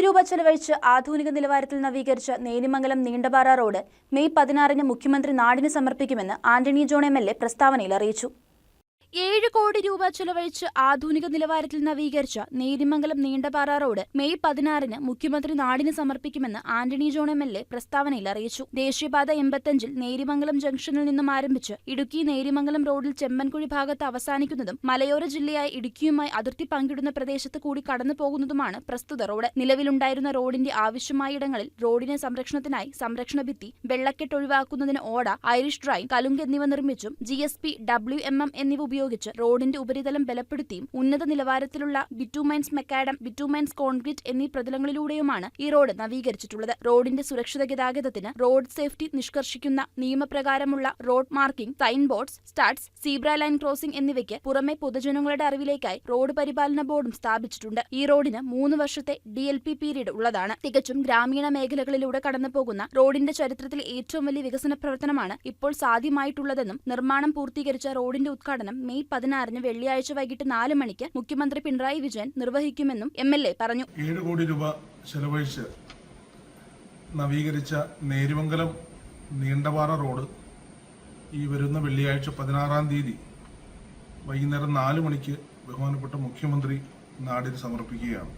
കോടി രൂപ ചെലവഴിച്ച് ആധുനിക നിലവാരത്തിൽ നവീകരിച്ച നേരിമംഗലം നീണ്ടപാറ റോഡ് മെയ് പതിനാറിന് മുഖ്യമന്ത്രി നാടിന് സമർപ്പിക്കുമെന്ന് Antony John M L A പ്രസ്താവനയിൽ അറിയിച്ചു. ഏഴ് കോടി രൂപ ചെലവഴിച്ച് ആധുനിക നിലവാരത്തിൽ നവീകരിച്ച നേരിമംഗലം നീണ്ടപാറ റോഡ് മെയ് പതിനാറിന് മുഖ്യമന്ത്രി നാടിന് സമർപ്പിക്കുമെന്ന് Antony John M L A പ്രസ്താവനയിൽ അറിയിച്ചു. ദേശീയപാത എൺപത്തഞ്ചിൽ നേരിമംഗലം ജംഗ്ഷനിൽ നിന്നും ആരംഭിച്ച് ഇടുക്കി നേരിമംഗലം റോഡിൽ ചെമ്മൻകുഴി ഭാഗത്ത് അവസാനിക്കുന്നതും മലയോര ജില്ലയായ ഇടുക്കിയുമായി അതിർത്തി പങ്കിടുന്ന പ്രദേശത്ത് കൂടി കടന്നു പോകുന്നതുമാണ് പ്രസ്തുത റോഡ്. നിലവിലുണ്ടായിരുന്ന റോഡിന്റെ ആവശ്യമായ ഇടങ്ങളിൽ റോഡിനെ സംരക്ഷണത്തിനായി സംരക്ഷണ ഭിത്തി വെള്ളക്കെട്ട് ഒഴിവാക്കുന്നതിന് ഓട ഐറിഷ് ഡ്രൈൻ കലുങ്ക് എന്നിവ നിർമ്മിച്ചും G S P W M M എന്നിവ ഉപയോഗിച്ച് റോഡിന്റെ ഉപരിതലം ബലപ്പെടുത്തിയും ഉന്നത നിലവാരത്തിലുള്ള ബിറ്റുമൈൻസ് മെക്കാഡം ബിറ്റുമൈൻസ് കോൺക്രീറ്റ് എന്നീ പ്രതലങ്ങളിലൂടെയുമാണ് ഈ റോഡ് നവീകരിച്ചിട്ടുള്ളത്. റോഡിന്റെ സുരക്ഷിത ഗതാഗതത്തിന് റോഡ് സേഫ്റ്റി നിഷ്കർഷിക്കുന്ന നിയമപ്രകാരമുള്ള road marking sign boards studs zebra line crossing എന്നിവയ്ക്ക് പുറമെ പൊതുജനങ്ങളുടെ അറിവിലേക്കായി റോഡ് പരിപാലന ബോർഡും സ്ഥാപിച്ചിട്ടുണ്ട്. ഈ റോഡിന് മൂന്ന് വർഷത്തെ ഡി എൽ പി പീരീഡ് ഉള്ളതാണ്. തികച്ചും ഗ്രാമീണ മേഖലകളിലൂടെ കടന്നുപോകുന്ന റോഡിന്റെ ചരിത്രത്തിൽ ഏറ്റവും വലിയ വികസന പ്രവർത്തനമാണ് ഇപ്പോൾ സാധ്യമായിട്ടുള്ളതെന്നും നിർമ്മാണം പൂർത്തീകരിച്ച റോഡിന്റെ ഉദ്ഘാടനം മെയ് പതിനാറിന് വെള്ളിയാഴ്ച വൈകിട്ട് നാല് മണിക്ക് മുഖ്യമന്ത്രി പിണറായി വിജയൻ നിർവഹിക്കുമെന്നും എം എൽ എ പറഞ്ഞു. ഏഴ് കോടി രൂപ ചെലവഴിച്ച് നവീകരിച്ച നേരുമംഗലം നീണ്ടപാറ റോഡ് ഈ വരുന്ന വെള്ളിയാഴ്ച പതിനാറാം തീയതി വൈകുന്നേരം നാല് മണിക്ക് ബഹുമാനപ്പെട്ട മുഖ്യമന്ത്രി നാടിന് സമർപ്പിക്കുകയാണ്.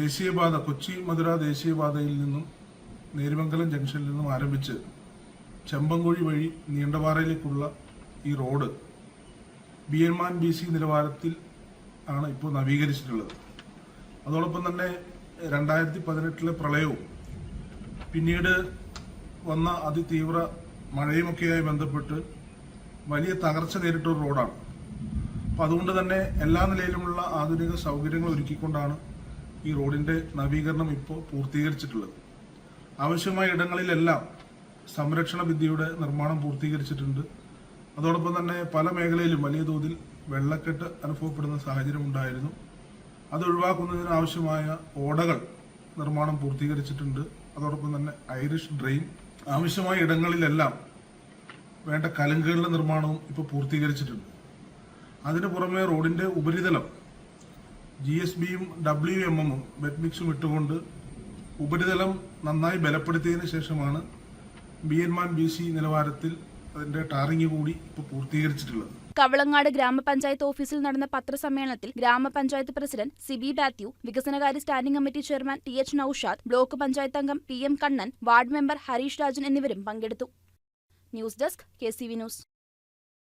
ദേശീയപാത കൊച്ചി മധുര ദേശീയപാതയിൽ നിന്നും നേരുമംഗലം ജംഗ്ഷനിൽ നിന്നും ആരംഭിച്ച് ചെമ്പങ്കുഴി വഴി നീണ്ടപാറയിലേക്കുള്ള ഈ road B M and B C നിലവാരത്തിൽ ആണ് ഇപ്പോൾ നവീകരിച്ചിട്ടുള്ളത്. അതോടൊപ്പം തന്നെ രണ്ടായിരത്തി പതിനെട്ടിലെ പ്രളയവും പിന്നീട് വന്ന അതിതീവ്ര മഴയുമൊക്കെയായി ബന്ധപ്പെട്ട് വലിയ തകർച്ച നേരിട്ട ഒരു റോഡാണ്. അപ്പം അതുകൊണ്ട് തന്നെ എല്ലാ നിലയിലുമുള്ള ആധുനിക സൗകര്യങ്ങൾ ഒരുക്കിക്കൊണ്ടാണ് ഈ റോഡിന്റെ നവീകരണം ഇപ്പോൾ പൂർത്തീകരിച്ചിട്ടുള്ളത്. ആവശ്യമായ ഇടങ്ങളിലെല്ലാം സംരക്ഷണ വിദ്യയുടെ നിർമ്മാണം പൂർത്തീകരിച്ചിട്ടുണ്ട്. അതോടൊപ്പം തന്നെ പല മേഖലയിലും വലിയ തോതിൽ വെള്ളക്കെട്ട് അനുഭവപ്പെടുന്ന സാഹചര്യം ഉണ്ടായിരുന്നു. അത് ഒഴിവാക്കുന്നതിന് ആവശ്യമായ ഓടകൾ നിർമ്മാണം പൂർത്തീകരിച്ചിട്ടുണ്ട്. അതോടൊപ്പം തന്നെ ഐറിഷ് ഡ്രെയിൻ ആവശ്യമായ ഇടങ്ങളിലെല്ലാം വേണ്ട കലുങ്കുകളുടെ നിർമ്മാണവും ഇപ്പോൾ പൂർത്തീകരിച്ചിട്ടുണ്ട്. അതിനു പുറമെ റോഡിന്റെ ഉപരിതലം ജി എസ് ബിയും ഡബ്ല്യു എം എമ്മും ബെറ്റ്മിക്സും ഇട്ടുകൊണ്ട് ഉപരിതലം നന്നായി ബലപ്പെടുത്തിയതിനു ശേഷമാണ് B N M and B C നിലവാരത്തിൽ അതിന്റെ ടാറിംഗ് കൂടി ഇപ്പോൾ പൂർത്തീകരിച്ചിട്ടുള്ളത്. കവളങ്ങാട് ഗ്രാമപഞ്ചായത്ത് ഓഫീസിൽ നടന്ന പത്രസമ്മേളനത്തിൽ ഗ്രാമപഞ്ചായത്ത് പ്രസിഡന്റ് സിബി മാത്യു വികസനകാര്യ standing committee chairman T H Noushad block panchayat അംഗം P M Kannan ward member Harish Rajan എന്നിവരും പങ്കെടുത്തു. News desk K C V news.